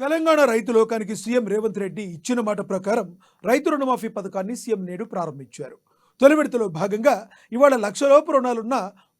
తెలంగాణ రైతు లోకానికి సీఎం రేవంత్ రెడ్డి ఇచ్చిన మాట ప్రకారం రైతు రుణమాఫీ పథకాన్ని సీఎం నేడు ప్రారంభించారు. తొలి విడతలో భాగంగా ఇవాళ లక్షలోపు రుణాలున్న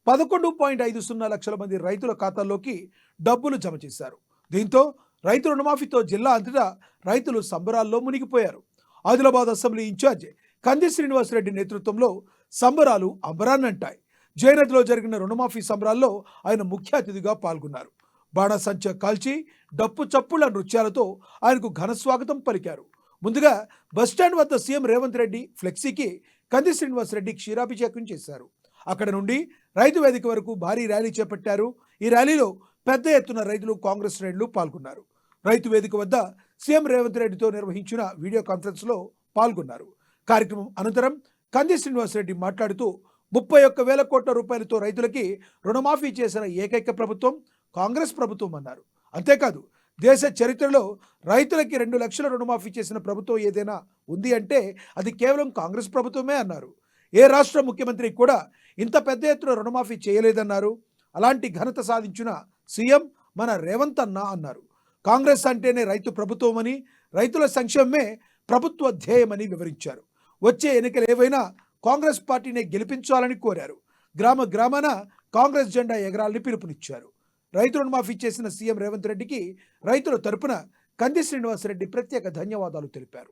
పదకొండు పాయింట్ ఐదు సున్నా లక్షల మంది రైతుల ఖాతాల్లోకి డబ్బులు జమ చేశారు. దీంతో రైతు రుణమాఫీతో జిల్లా అంతటా రైతులు సంబరాల్లో మునిగిపోయారు. ఆదిలాబాద్ అసెంబ్లీ ఇన్ఛార్జ్ కంది శ్రీనివాసరెడ్డి నేతృత్వంలో సంబరాలు అంబరాన్నంటాయి. జయనదిలో జరిగిన రుణమాఫీ సంబరాల్లో ఆయన ముఖ్య అతిథిగా పాల్గొన్నారు. బాణసంచ కాల్చి డప్పు చప్పుల నృత్యాలతో ఆయనకు ఘన స్వాగతం పలికారు. ముందుగా బస్టాండ్ వద్ద సీఎం రేవంత్ రెడ్డి ఫ్లెక్సీకి కంది శ్రీనివాసరెడ్డి క్షీరాభిషేకం చేశారు. అక్కడ నుండి రైతు వేదిక వరకు భారీ ర్యాలీ చేపట్టారు. ఈ ర్యాలీలో పెద్ద ఎత్తున రైతులు కాంగ్రెస్ శ్రేణులు పాల్గొన్నారు. రైతు వేదిక వద్ద సీఎం రేవంత్ రెడ్డితో నిర్వహించిన వీడియో కాన్ఫరెన్స్లో పాల్గొన్నారు. కార్యక్రమం అనంతరం కంది శ్రీనివాసరెడ్డి మాట్లాడుతూ ముప్పై ఒక్క వేల కోట్ల రూపాయలతో రైతులకి రుణమాఫీ చేసిన ఏకైక ప్రభుత్వం కాంగ్రెస్ ప్రభుత్వం అన్నారు. అంతేకాదు దేశ చరిత్రలో రైతులకి రెండు లక్షల రుణమాఫీ చేసిన ప్రభుత్వం ఏదైనా ఉంది అంటే అది కేవలం కాంగ్రెస్ ప్రభుత్వమే అన్నారు. ఏ రాష్ట్ర ముఖ్యమంత్రి కూడా ఇంత పెద్ద ఎత్తున రుణమాఫీ చేయలేదన్నారు. అలాంటి ఘనత సాధించిన సీఎం మన రేవంత్ అన్న అన్నారు. కాంగ్రెస్ అంటేనే రైతు ప్రభుత్వమని రైతుల సంక్షేమమే ప్రభుత్వ ధ్యేయమని వివరించారు. వచ్చే ఎన్నికలు ఏవైనా కాంగ్రెస్ పార్టీనే గెలిపించాలని కోరారు. గ్రామ గ్రామాన కాంగ్రెస్ జెండా ఎగరాలని పిలుపునిచ్చారు. రైతు రుణమాఫీ చేసిన సీఎం రేవంత్ రెడ్డికి రైతుల తరపున కంది శ్రీనివాసరెడ్డి ప్రత్యేక ధన్యవాదాలు తెలిపారు.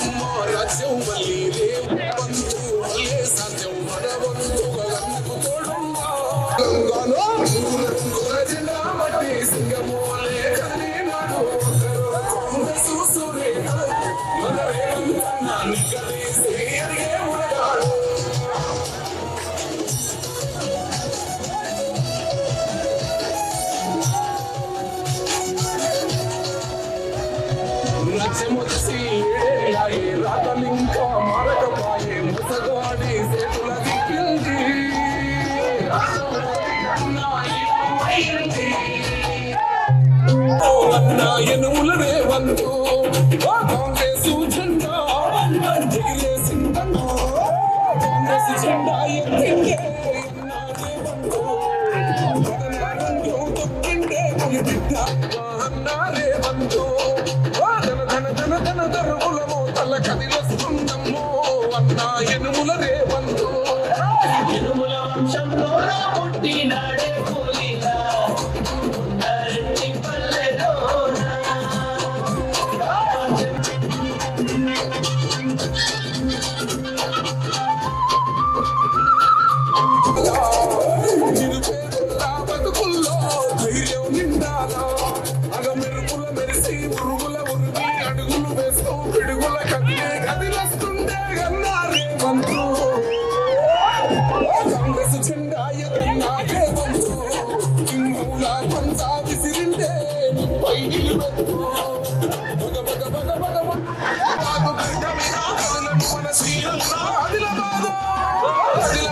కదిలం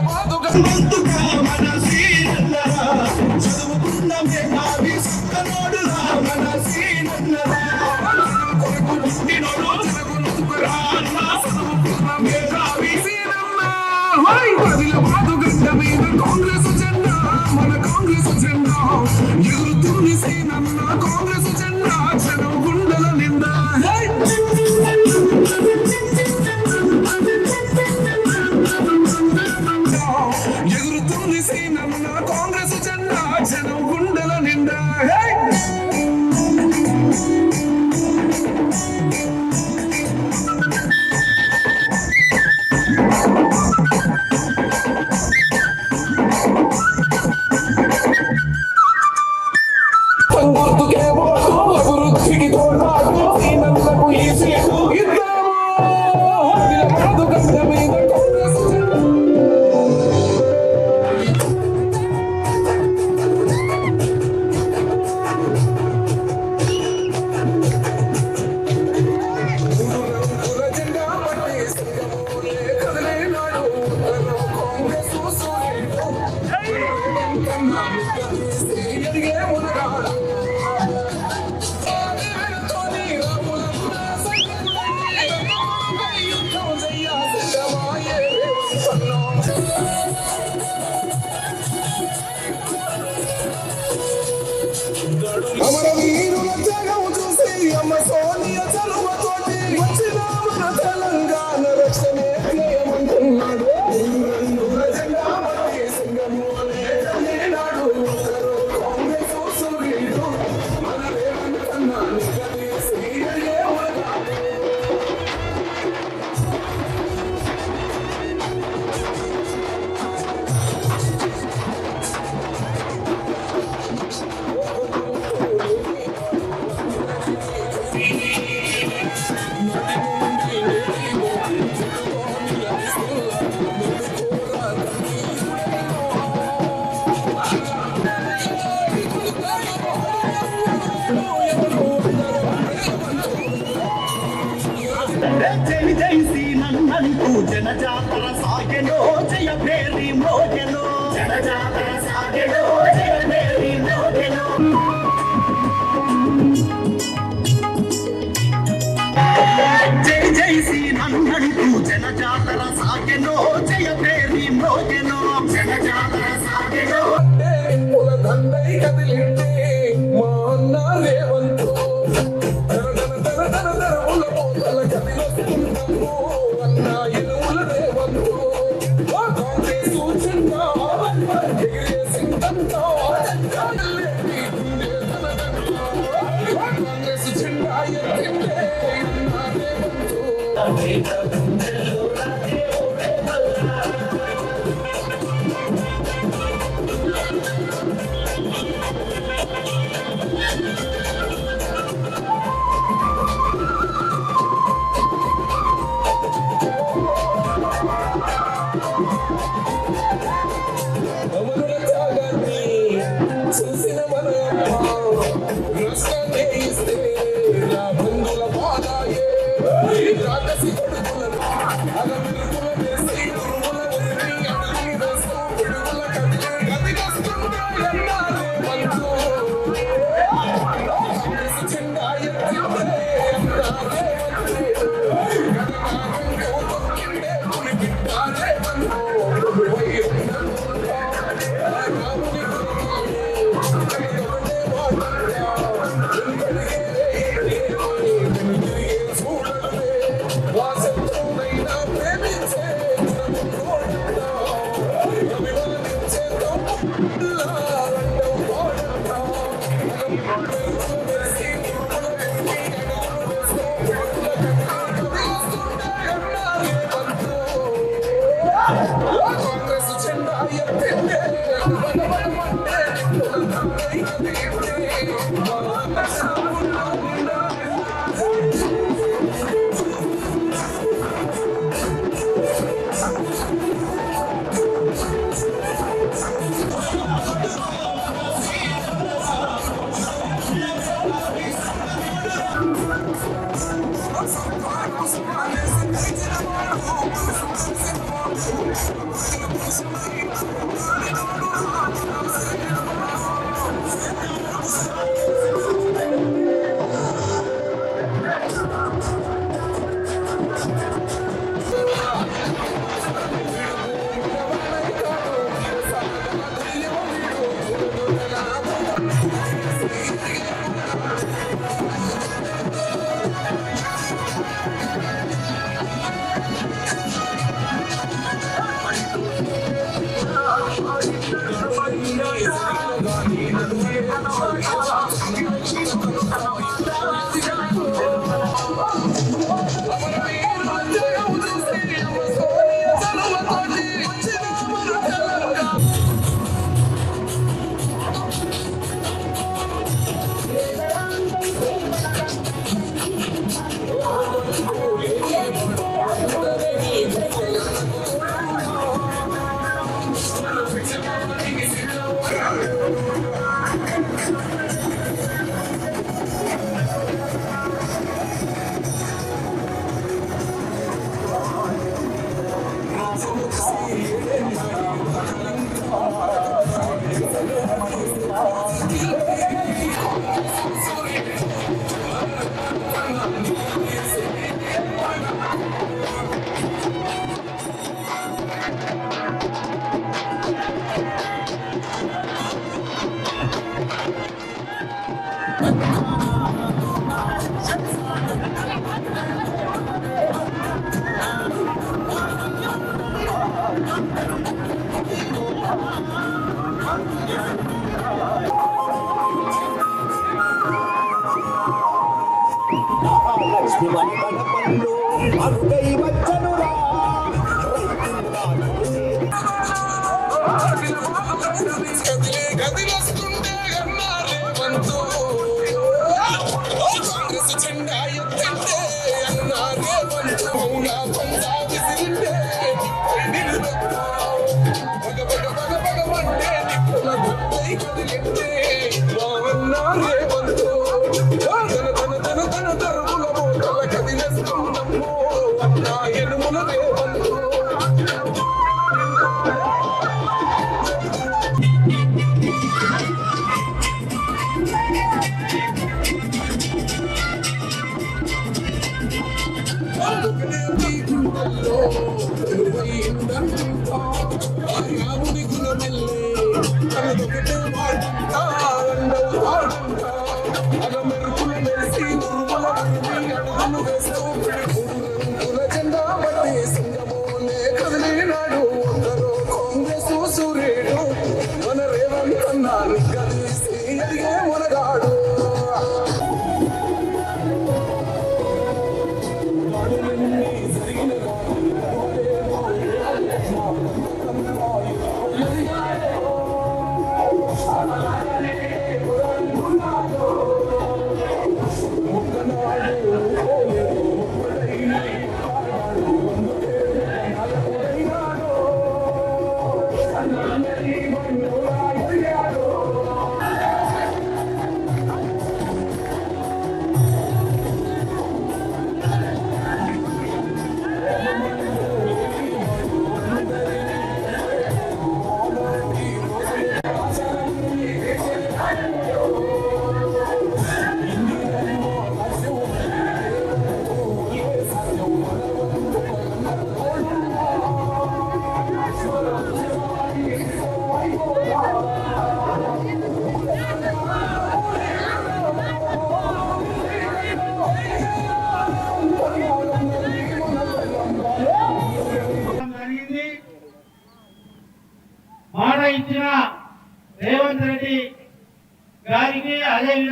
మన I'm gonna take chiquito, to the no, Розкати істи.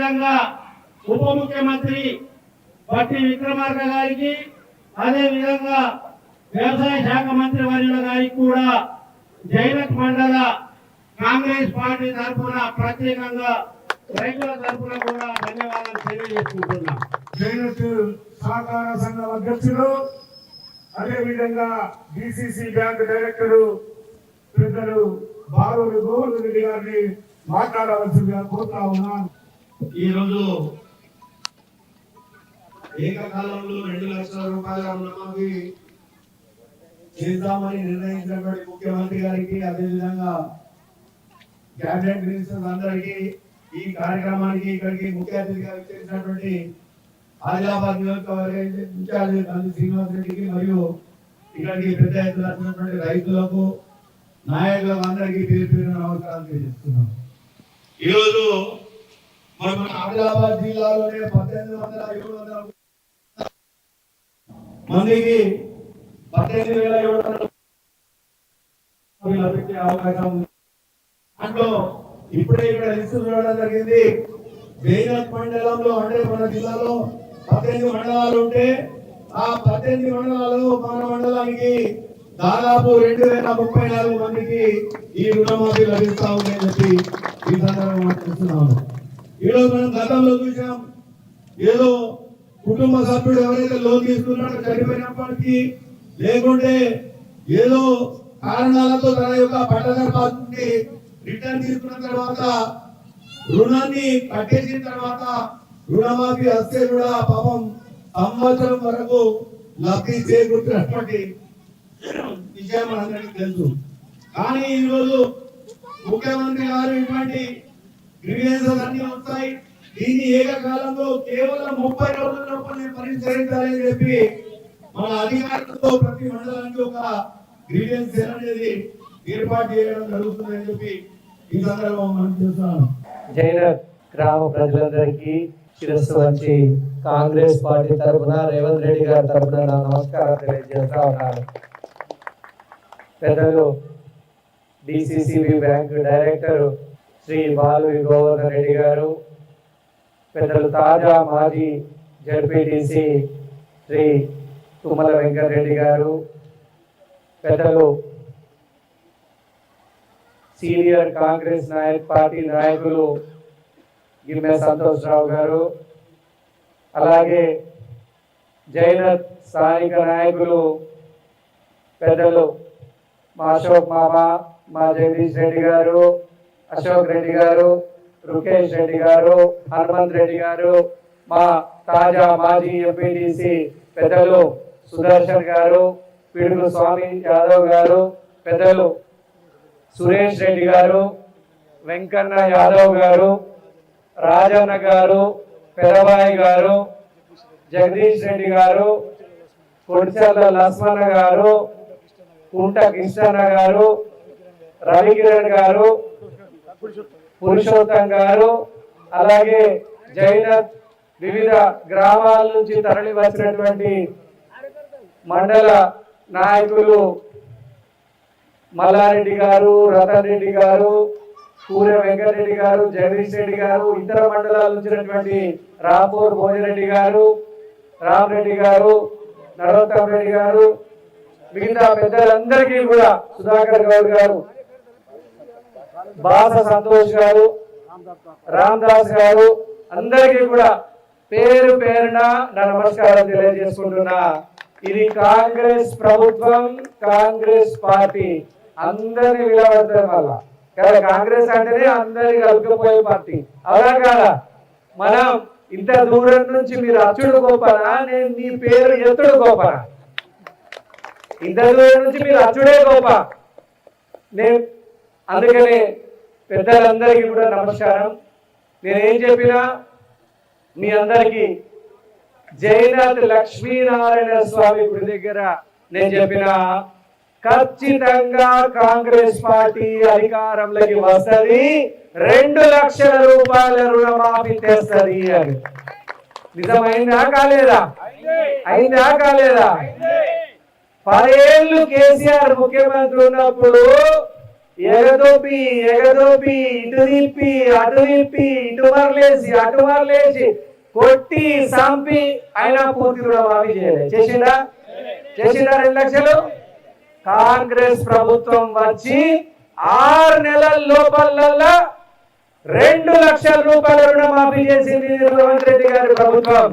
విధంగా ఉప ముఖ్యమంత్రి పట్టి విక్రమార్క గారికి అదే విధంగా వ్యవసాయ శాఖ మంత్రి వర్యుల గారికి కూడా జైనత్ మండల కాంగ్రెస్ పార్టీ తరఫున ప్రత్యేకంగా రైతుల తరఫున కూడా ధన్యవాదాలు తెలియజేసుకుంటున్నాం. జైనత్ సహకార సంఘం అధ్యక్షులు అదేవిధంగా డిసిసి బ్యాంక్ డైరెక్టర్ పెద్దలు బాలూరు గోవింద్ రెడ్డి గారిని మాట్లాడవలసిందిగా కోరుతా ఉన్నాను. ఈరోజు ఏకకాలంలో రెండు లక్షల రూపాయల రుణమాఫీ చేద్దామని నిర్ణయించినటువంటి ముఖ్యమంత్రి గారికి అదేవిధంగా క్యాబినెట్ మినిస్టర్స్ అందరికీ ఈ కార్యక్రమానికి ఇక్కడికి ముఖ్య అతిథిగా చేసినటువంటి ఆదిలాబాద్ నియోజకవర్గ ఇన్ఛార్జి గాంధీ శ్రీనివాస్ రెడ్డికి మరియు ఇక్కడికి పెద్ద ఎత్తున వచ్చినటువంటి రైతులకు నాయకులకు అందరికీ పేరు పేరు నమస్కారం తెలియజేస్తున్నాం ఈరోజు మన ఆదిలాబాద్ జిల్లాలోనే పద్దెనిమిది వందల ఏడు వందల మందికి పద్దెనిమిది వేల ఏడు వందల లభించే అవకాశం ఉంది. దాంట్లో ఇప్పుడే ఇక్కడ లిస్టు చూడడం జరిగింది. జైనత్ మండలంలో అంటే మన జిల్లాలో పద్దెనిమిది మండలాలు ఉంటే ఆ పద్దెనిమిది మండలాలు మన మండలానికి దాదాపు రెండు వేల ముప్పై నాలుగు మందికి ఈ రుణమాఫీ లభిస్తా ఉందని చెప్పి ఈ సందర్భంగా చూస్తున్నాము ఈరోజు మనం గతంలో చూసాం ఏదో కుటుంబ సభ్యుడు ఎవరైతే లోన్ తీసుకున్నాడో చనిపోయినప్పటికీ లేకుంటే ఏదో కారణాలతో తన యొక్క పట్టణ రిటర్న్ తీసుకున్న తర్వాత రుణాన్ని కట్టేసిన తర్వాత రుణమాఫీ వస్తే కూడా పాపం సంవత్సరం వరకు లబ్ధి చేకూర్చినటువంటి విషయం మనందరికీ తెలుసు. కానీ ఈరోజు ముఖ్యమంత్రి గారు ఇటువంటి గ్రీవెన్సెస్ అన్ని వస్తాయి. దీన్ని ఏకకాలంలో కేవలం ముప్పై రోజుల లోపలనే పరిష్కరించాలని చెప్పి మన అధికారులతో ప్రతి మండలానికి ఒక గ్రీవెన్స్ సెల్ అనేది ఏర్పాటు చేయడం జరుగుతుందని చెప్పి ఈ సందర్భంగా మనం చూస్తున్నాం. జైన గ్రామ ప్రజలందరికీ శిరస్సు వచ్చి కాంగ్రెస్ పార్టీ తరఫున రేవంత్ రెడ్డి గారి తరఫున నా నమస్కారం తెలియజేస్తా ఉన్నాను. పెద్దలు DCCB bank director Shri Balu Govardhan Reddy గారు పెద్దలు తాజా మాజీ జడ్పీటీసీ శ్రీ తుమ్మల వెంకటరెడ్డి గారు పెద్దలు సీనియర్ కాంగ్రెస్ నాయక పార్టీ నాయకులు గిరిమె సంతోష్రావు గారు అలాగే జైన స్థానిక నాయకులు పెద్దలు మా అశోక్ మామ మా జగదీష్ రెడ్డి గారు అశోక్ రెడ్డి గారు రుకేష్ రెడ్డి గారు హనుమంత్ రెడ్డి గారు మా తాజా మాజీ ఎంపీటీసీ పెద్దలు సుదర్శన్ గారు పిడుగు స్వామి యాదవ్ గారు పెద్దలు సురేష్ రెడ్డి గారు వెంకన్న యాదవ్ గారు రాజన్న గారు పెదబాయి గారు జగదీష్ రెడ్డి గారు కొడిచర్ల లక్ష్మణ గారు కుంట కృష్ణన్న గారు రవికిరణ్ గారు పురుషోత్తం గారు అలాగే జైనత్ వివిధ గ్రామాల నుంచి తరలి వచ్చినటువంటి మండల నాయకులు మల్లారెడ్డి గారు రతన్ రెడ్డి గారు సూర్య వెంకటరెడ్డి గారు జగదీష్ రెడ్డి గారు ఇతర మండలాల నుంచినటువంటి రాపూర్ భోజరెడ్డి గారు రామరెడ్డి గారు నరోత్తమ్ రెడ్డి గారు మిగతా పెద్దలందరికీ కూడా సుధాకర్ గౌడ్ గారు బాస సంతోష్ గారు రామదాస్ గారు అందరికీ కూడా పేరు పేరున నా నమస్కారం తెలియజేసుకుంటున్నా. ఇది కాంగ్రెస్ ప్రభుత్వం కాంగ్రెస్ పార్టీ అందరిని విలవడతారు వల్ల. కదా కాంగ్రెస్ అంటేనే అందరికి కలుపుకుపోయే పార్టీ. అలా కాదా? మనం ఇంత దూరం నుంచి మీరు అచ్చుడు గోపనా నేను మీ పేరు ఎత్తుడు గోపనా ఇంత దూరం నుంచి మీరు అచ్చుడే గోప? నేను అందుకనే పెద్దలందరికీ కూడా నమస్కారం. నేనేం చెప్పినా మీ అందరికీ జైనాథ్ లక్ష్మీనారాయణ స్వామి గుడి దగ్గర నేను చెప్పిన ఖచ్చితంగా కాంగ్రెస్ పార్టీ అధికారంలోకి వస్తుంది రెండు లక్షల రూపాయల రుణమాఫీ తెస్తది అని. నిజమైందా కాలేదా? అయిందా కాలేదా? పదేళ్ళు కేసీఆర్ ముఖ్యమంత్రి ఉన్నప్పుడు ఎగదోపి ఎగదోపి ఇటు తిప్పి అటు తిప్పి ఇటు మరలేసి అటు మరలేసి కొట్టి సంపి ఆయన పూర్తి రుణమాఫీ చేయలేదు చేసిందా చేసిందా రెండు లక్షలు? కాంగ్రెస్ ప్రభుత్వం వచ్చి ఆరు నెలల లోపల రెండు లక్షల రూపాయల రుణమాఫీ చేసింది రేవంత్ రెడ్డి గారి ప్రభుత్వం.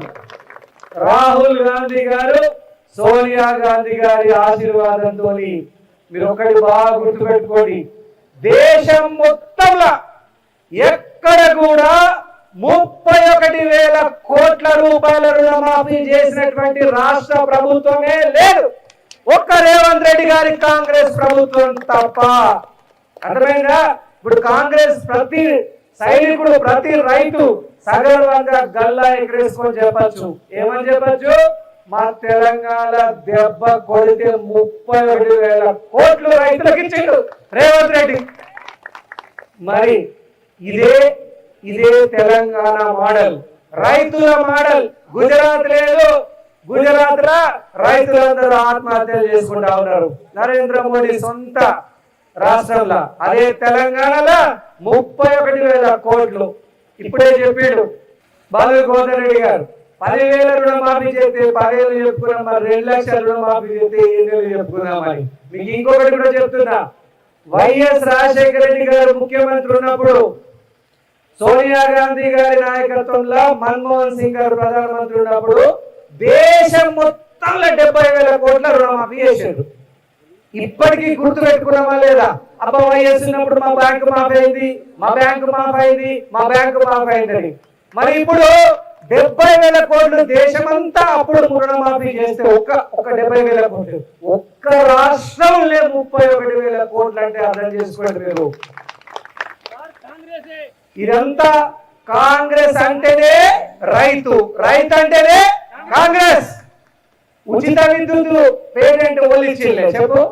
రాహుల్ గాంధీ గారు సోనియా గాంధీ గారి ఆశీర్వాదంతో మీరు ఒకటి బాగా గుర్తుపెట్టుకోండి. దేశం మొత్తంలో ఎక్కడ కూడా ముప్పై ఒకటి వేల కోట్ల రూపాయల రుణమాఫీ చేసినటువంటి రాష్ట్ర ప్రభుత్వమే లేదు. ఒక్క రేవంత్ రెడ్డి గారి కాంగ్రెస్ ప్రభుత్వం తప్ప. అర్థమైందా? ఇప్పుడు కాంగ్రెస్ ప్రతి సైనికుడు ప్రతి రైతు సగర్వంగా గల్లా ఎగరేసుకొని చెప్పచ్చు. ఏమని చెప్పచ్చు? మా తెలంగాణ దెబ్బ కొడితే ముప్పై ఒకటి వేల కోట్లు రైతులకు ఇచ్చిండు రేవంత్ రెడ్డి. మరి ఇదే ఇదే తెలంగాణ మోడల్. రైతుల మోడల్. గుజరాత్ లేదు. గుజరాత్ లా రైతులందరూ ఆత్మహత్యలు చేసుకుంటా ఉన్నారు. నరేంద్ర మోడీ సొంత రాష్ట్రంలో. అదే తెలంగాణలో. ముప్పై ఒకటి వేల కోట్లు. ఇప్పుడే చెప్పాడు బాలు గోదర్ రెడ్డి గారు. పదివేల రుణమాఫీ చేస్తే పదివేలు చెప్పుకున్నాం మరి రెండు లక్షల రుణమాఫీ చేస్తే ఏడు వేలు చెప్పుకున్నామని మీకు ఇంకొకటి కూడా చెప్తున్నా. వైఎస్ రాజశేఖర రెడ్డి గారు ముఖ్యమంత్రి ఉన్నప్పుడు సోనియా గాంధీ గారి నాయకత్వంలో మన్మోహన్ సింగ్ గారు ప్రధానమంత్రి ఉన్నప్పుడు దేశం మొత్తంలో డెబ్బై వేల కోట్ల రుణమాఫీ చేశారు. ఇప్పటికీ గుర్తు పెట్టుకున్నామా లేదా? అబ్బా వైఎస్ ఉన్నప్పుడు మా బ్యాంకు మాఫ్ అయింది మా బ్యాంకు మాఫ్ అయింది మా బ్యాంకు మాఫ్ అయిందని. మరి ఇప్పుడు డెబ్బై వేల కోట్లు దేశమంతా అప్పుడు రుణమాఫీ చేస్తే ఒక్క ఒక డెబ్బై వేల కోట్లు. ఒక్క రాష్ట్రంలో ముప్పై ఒకటి వేల కోట్లు అంటే అర్థం చేసుకోండి మీరు. ఇదంతా కాంగ్రెస్ అంటేనే రైతు. రైతు అంటేనే కాంగ్రెస్. ఉచిత విద్యుత్ పేమెంట్ వాళ్ళు ఇచ్చిండే చెప్పు.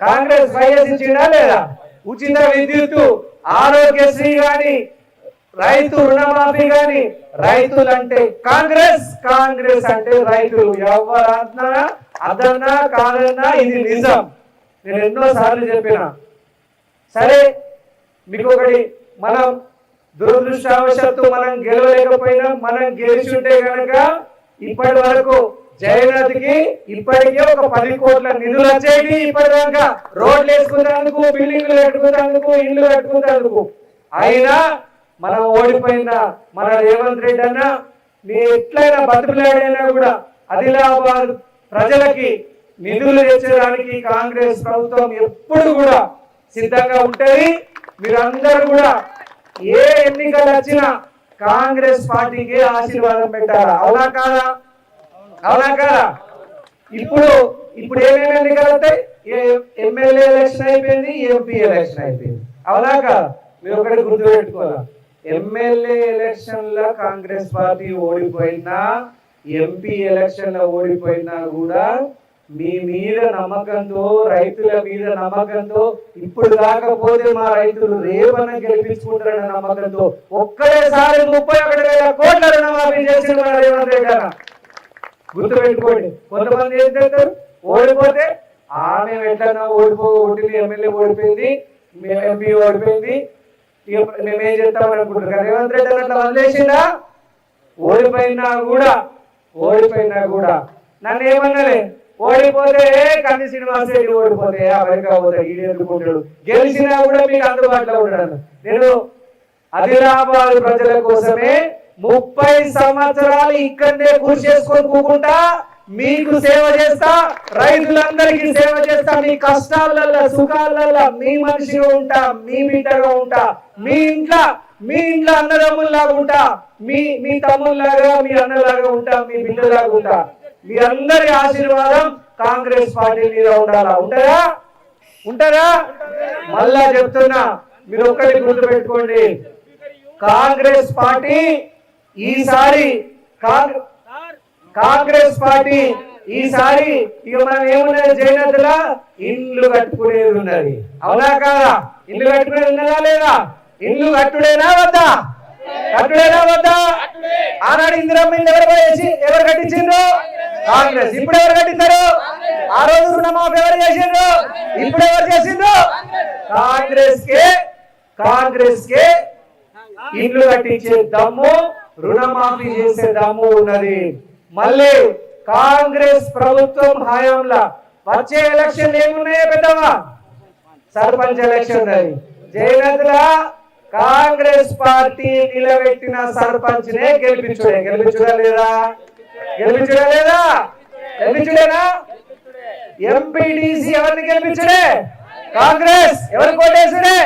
కాంగ్రెస్ వైఎస్ ఇచ్చిందా లేదా? ఉచిత విద్యుత్ ఆరోగ్యశ్రీ గాని రైతు రుణమాఫీ గాని రైతులంటే కాంగ్రెస్ కాంగ్రెస్ అంటే రైతులు ఎవరన్నా అదన్నా కాదన్నా ఇది నిజం. నేను ఎన్నో సార్లు చెప్పిన. సరే మీకు ఒకటి మనం దురదృష్టవశాత్తు మనం గెలవలేకపోయినా మనం గెలిచి ఉంటే ఇప్పటి వరకు జగన్నాథ్కి ఇప్పటికే ఒక పది కోట్ల నిధులు వచ్చేవి ఇప్పటిదాకా రోడ్లు వేసుకున్నందుకు బిల్డింగ్లు కట్టుకున్నందుకు ఇల్లు కట్టుకున్నందుకు. అయినా మనం ఓడిపోయిన మన రేవంత్ రెడ్డి అన్న నీ ఎట్లయినా బతుకులాడైనా కూడా ఆదిలాబాద్ ప్రజలకి నిధులు తెచ్చడానికి కాంగ్రెస్ ప్రభుత్వం ఎప్పుడు కూడా సిద్ధంగా ఉంటుంది. మీరందరూ కూడా ఏ ఎన్నికలు వచ్చినా కాంగ్రెస్ పార్టీకి ఆశీర్వాదం పెట్టారా అవునా కాదా? అవునా కాదా? ఇప్పుడు ఇప్పుడు ఏమేమి ఎన్నికలు వస్తాయి? ఎమ్మెల్యే ఎలక్షన్ అయిపోయింది ఎంపీ ఎలక్షన్ అయిపోయింది. అవునా కాదా? మీరు ఒకటి గుర్తుపెట్టుకోవాలా? ఎమ్మెల్యే ఎలక్షన్లో కాంగ్రెస్ పార్టీ ఓడిపోయినా ఎంపీ ఎలక్షన్లో ఓడిపోయినా కూడా మీ మీద నమ్మకంతో రైతుల మీద నమ్మకంతో ఇప్పుడు కాకపోతే మా రైతులు రేపన గెలిపించుకుంటారన్న నమ్మకంతో ఒక్కడేసారి ముప్పై ఒకటి వేల కోట్ల రుణమాఫీ చేసిన రేవంత్ రెడ్డి గుర్తుపెట్టుకోండి కొంతమంది ఏం చేస్తారు? ఓడిపోతే ఆమె ఎట్లన్నా ఓడిపో ఓటింది ఎమ్మెల్యే ఓడిపోయింది ఎంపీ ఓడిపోయింది మేమేం చేస్తాం అనుకుంటున్నారు రేవంత్ రెడ్డి అట్లా వదిలేసిందా ఓడిపోయినా కూడా ఓడిపోయినా కూడా. నన్ను ఏమన్నాలే ఓడిపోతే కంది శ్రీనివాస్ రెడ్డి ఓడిపోతే అమెరికా పోతే ఈడు ఎందుకుంటాడు? గెలిచినా కూడా మీకు అందుబాటులో ఉంటాడు నేను ఆదిలాబాద్ ప్రజల కోసమే ముప్పై సంవత్సరాలు ఇక్కడనే కృషి చేసుకొని కూకుంటా మీకు సేవ చేస్తా రైతులందరికీ సేవ చేస్తా మీ కష్టాలల్లో సుఖాలల్లో మీ మనిషిగా ఉంటా మీ బిడ్డగా ఉంటా మీ ఇంట్లో మీ ఇంట్లో అన్నదమ్ముల్లాగా ఉంటా మీ మీ తమ్ముల్లాగా మీ అన్నలాగా ఉంటా మీ బిడ్డలాగా ఉంటా. మీ అందరి ఆశీర్వాదం కాంగ్రెస్ పార్టీ మీద ఉండాలా? ఉంటారా ఉంటారా మళ్ళా చెప్తున్నా మీరు ఒక్కటి గుర్తు పెట్టుకోండి కాంగ్రెస్ పార్టీ ఈసారి కాంగ్రెస్ కాంగ్రెస్ పార్టీ ఈసారి ఇక మనం ఏమున్నది జయనతుల ఇండ్లు కట్టుకునేది ఉన్నది. అవునా కాదా? ఇల్లు కట్టుకునేది ఉన్నదా లేదా? ఇల్లు కట్టుడేనా వద్దా? కట్టుడేనా వద్దా? ఆనాడు ఇందిరమ్మ ఇల్లు ఎవరు వేసి ఎవరు కట్టించిండ్రు? కాంగ్రెస్. ఇప్పుడు ఎవరు కట్టిస్తారు ఆ రోజు రుణమాఫీ ఎవరు చేసిండ్రు? ఇప్పుడు ఎవరు చేసిండ్రు? కాంగ్రెస్ కే కాంగ్రెస్ కే ఇండ్లు కట్టించే దమ్ము రుణమాఫీ చేసే దమ్ము ఉన్నది. మళ్ళీ కాంగ్రెస్ ప్రభుత్వం హయాంలో వచ్చే ఎలక్షన్ ఏమున్నాయో పెద్దవా సర్పంచ్ ఎలక్షన్ ఉన్నది. జయనద్ర కాంగ్రెస్ పార్టీ నిలబెట్టిన సర్పంచ్ నే గెలిపించుడే. గెలిపించుడా లేదా? గెలిపించుడా లేదా? గెలిపించుడేనా? ఎంపీటీసీ ఎవరిని గెలిపించుడే? కాంగ్రెస్. ఎవరు కోటేసుడే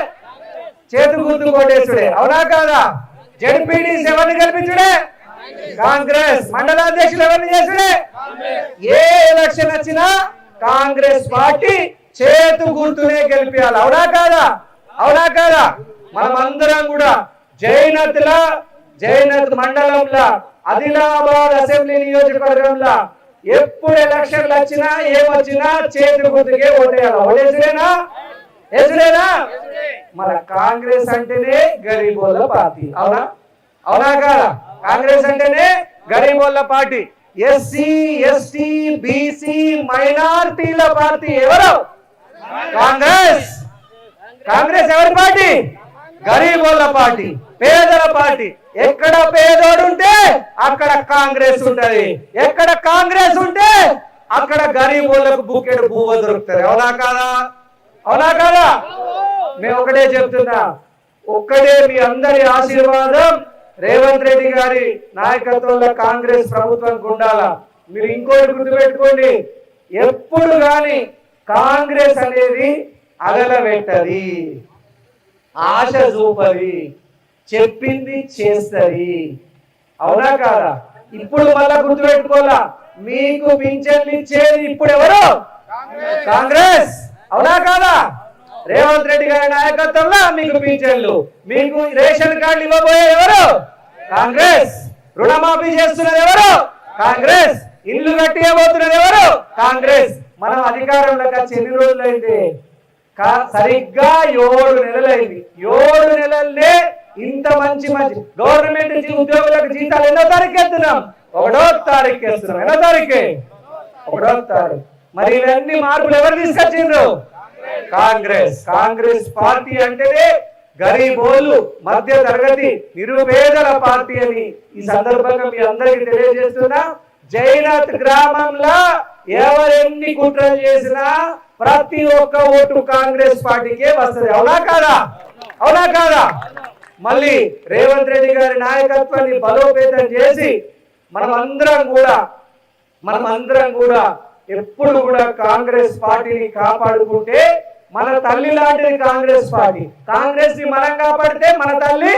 చేతు గుర్తు కోటేసుడే అవునా కాదా? జడ్పీడీసీ ఎవరిని గెలిపించుడే? కాంగ్రెస్ మండలాధ్యక్షులు ఎవరిని చేసినే ఏ ఎలక్షన్ వచ్చినా కాంగ్రెస్ పార్టీ చేతు గుర్తునే గెలిపించాలి అవునా కాదా? అవునా కాదా? మనమందరం కూడా జైనత్ల జైనత్ మండలంలో ఆదిలాబాద్ అసెంబ్లీ నియోజకవర్గంలో ఎప్పుడు ఎలక్షన్లు వచ్చినా ఏమొచ్చినా చేతి గుర్తుకే ఓటేయాలి. ఓటేసిరేనా వేసుడేనా మన కాంగ్రెస్ అంటేనే గరీబోళ్ళ పార్టీ. అవునా? అవునా కాదా? కాంగ్రెస్ అంటేనే గరీబోళ్ళ పార్టీ. ఎస్సీ ఎస్టీ బీసీ మైనార్టీల పార్టీ ఎవరు? కాంగ్రెస్. కాంగ్రెస్ ఎవరి పార్టీ? గరీబోళ్ళ పార్టీ పేదల పార్టీ. ఎక్కడ పేదోడు ఉంటే అక్కడ కాంగ్రెస్ ఉంటది. ఎక్కడ కాంగ్రెస్ ఉంటే అక్కడ గరీబోళ్ళకు బుక్కెడు భూవ దొరుకుతుంది. అవునా కాదా? అవునా కాదా? మేము ఒకటే చెప్తున్నా. ఒక్కడే మీ అందరి ఆశీర్వాదం రేవంత్ రెడ్డి గారి నాయకత్వంలో కాంగ్రెస్ ప్రభుత్వానికి ఉండాలా మీరు ఇంకోటి గుర్తుపెట్టుకోండి ఎప్పుడు కానీ కాంగ్రెస్ అనేది అగలబెట్టది ఆశ చూపది చెప్పింది చేస్తది. అవునా కాదా? ఇప్పుడు మళ్ళా గుర్తుపెట్టుకోవాలా? మీకు పింఛన్లు ఇచ్చేది ఇప్పుడు ఎవరు? కాంగ్రెస్. అవునా కాదా? రేవంత్ రెడ్డి గారి నాయకత్వంలో మీకు పింఛన్లు. మీకు రేషన్ కార్డులు ఇవ్వబోయే ఎవరు? కాంగ్రెస్. రుణమాఫీ చేస్తున్నది ఎవరు? కాంగ్రెస్. ఇల్లు కట్టియబోతున్నది ఎవరు? కాంగ్రెస్. మనం అధికారంలోకి వచ్చి ఎన్ని రోజులైంది? కా- సరిగ్గా ఏడు నెలలైంది. ఏడు నెలలే ఇంత మంచి మంచి గవర్నమెంట్ ఉద్యోగులకు జీతాలు ఎన్నో తారీఖు ఎత్తున్నాం? ఒకటో తారీఖు వేస్తున్నాం ఎన్నో తారీఖు? ఒకటో తారీఖు. మరి ఇవన్నీ మార్పులు ఎవరు తీసుకొచ్చిండ్రు? కాంగ్రెస్. కాంగ్రెస్ పార్టీ అంటేనే గరీబోళ్ళు మధ్య తరగతి నిరుపేదల పార్టీ అని ఈ సందర్భంగా మీ అందరికీ తెలియజేస్తున్నా. జైనాథ్ గ్రామంలో ఎవరెన్ని కుట్రలు చేసినా ప్రతి ఒక్క ఓటు కాంగ్రెస్ పార్టీకే వస్తుంది. అవునా కాదా? అవునా కాదా? మళ్ళీ రేవంత్ రెడ్డి గారి నాయకత్వాన్ని బలోపేతం చేసి మనం అందరం కూడా మనం అందరం కూడా ఎప్పుడు కూడా కాంగ్రెస్ పార్టీని కాపాడుకుంటే మన తల్లి లాంటిది కాంగ్రెస్ పార్టీ. కాంగ్రెస్ని మనం కాపాడితే మన తల్లి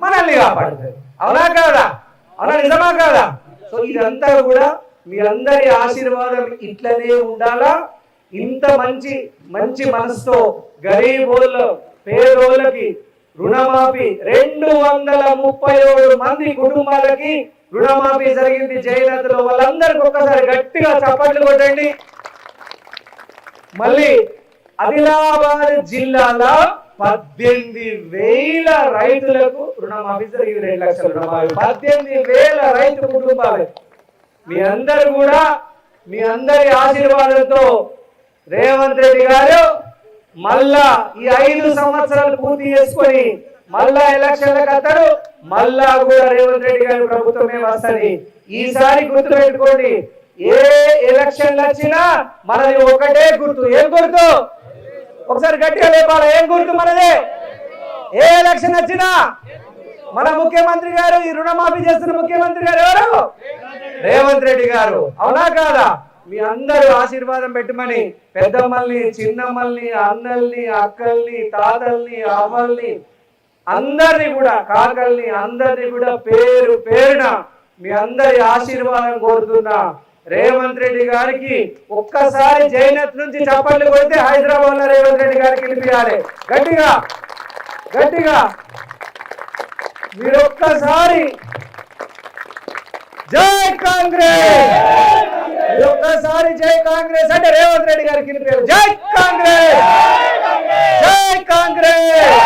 మనల్ని కాపాడుతుంది. అవునా కాదా? అవునా నిజమా కాదా? సో ఇదంతా కూడా మీ అందరి ఆశీర్వాదం ఇట్లనే ఉండాలా? ఇంత మంచి మంచి మనసుతో గరీబోళ్ళ పేదోళ్ళకి రుణమాఫీ రెండు వందల ముప్పై ఏడు మంది కుటుంబాలకి రుణమాఫీ జరిగింది జయలలితలో. వాళ్ళందరికీ ఒక్కసారి గట్టిగా చప్పట్లు కొట్టండి. మళ్ళీ ఆదిలాబాద్ జిల్లాలో పద్దెనిమిది వేల రైతులకు రుణమాఫీ జరిగింది. రెండు లక్షల రుణమాఫీ. పద్దెనిమిది వేల రైతు కుటుంబాలు మీ అందరు కూడా మీ అందరి ఆశీర్వాదంతో రేవంత్ రెడ్డి గారు మళ్ళా ఈ ఐదు సంవత్సరాలు పూర్తి చేసుకొని మళ్ళా ఎలక్షన్లకు అతడు మళ్ళా కూడా రేవంత్ రెడ్డి గారి ప్రభుత్వమే వస్తది. ఈసారి గుర్తు పెట్టుకోండి ఏ ఎలక్షన్లు వచ్చినా మనది ఒకటే గుర్తు. ఏం గుర్తు? ఒకసారి గట్టిగా లేపాలి? ఏం గుర్తు మనదే? ఏ ఎలక్షన్ వచ్చినా మన ముఖ్యమంత్రి గారు ఈ రుణమాఫీ చేస్తున్న ముఖ్యమంత్రి గారు ఎవరు? రేవంత్ రెడ్డి గారు. అవునా కాదా? మీ అందరూ ఆశీర్వాదం పెట్టమని పెద్దమ్మల్ని చిన్నమ్మల్ని అన్నల్ని అక్కల్ని తాతల్ని అమ్మల్ని అందరిని కూడా కాకల్ని అందరిని కూడా పేరు పేరున మీ అందరి ఆశీర్వాదం కోరుతున్నా. రేవంత్ రెడ్డి గారికి ఒక్కసారి జైనత్ నుంచి చప్పట్లు కొడితే హైదరాబాద్లో రేవంత్ రెడ్డి గారికి పిలిపియాలి. గట్టిగా గట్టిగా. మీరు ఒక్కసారి జై కాంగ్రెస్! ఒక్కసారి జై కాంగ్రెస్ అంటే రేవంత్ రెడ్డి గారికి పిలిపారు జై కాంగ్రెస్! జై కాంగ్రెస్!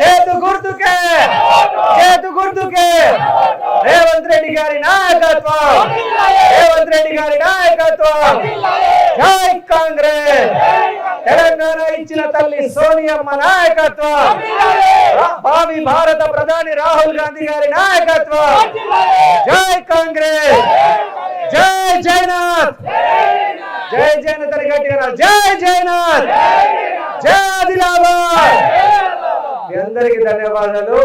చేతు గుర్తుకే! చేతు గుర్తుకే! రేవంత్ రెడ్డి గారి నాయకత్వం! రేవంత్ రెడ్డి గారి నాయకత్వం! జై కాంగ్రెస్! తెలంగాణ ఇచ్చిన తల్లి సోనియమ్మ నాయకత్వం! భావి భారత ప్రధాని రాహుల్ గాంధీ గారి నాయకత్వం! జై కాంగ్రెస్! జై జయనాథ్ జై జయనాథ్ అని గట్టిగా. జై జయనాథ్ జై ఆదిలాబాద్! మీ అందరికీ ధన్యవాదాలు.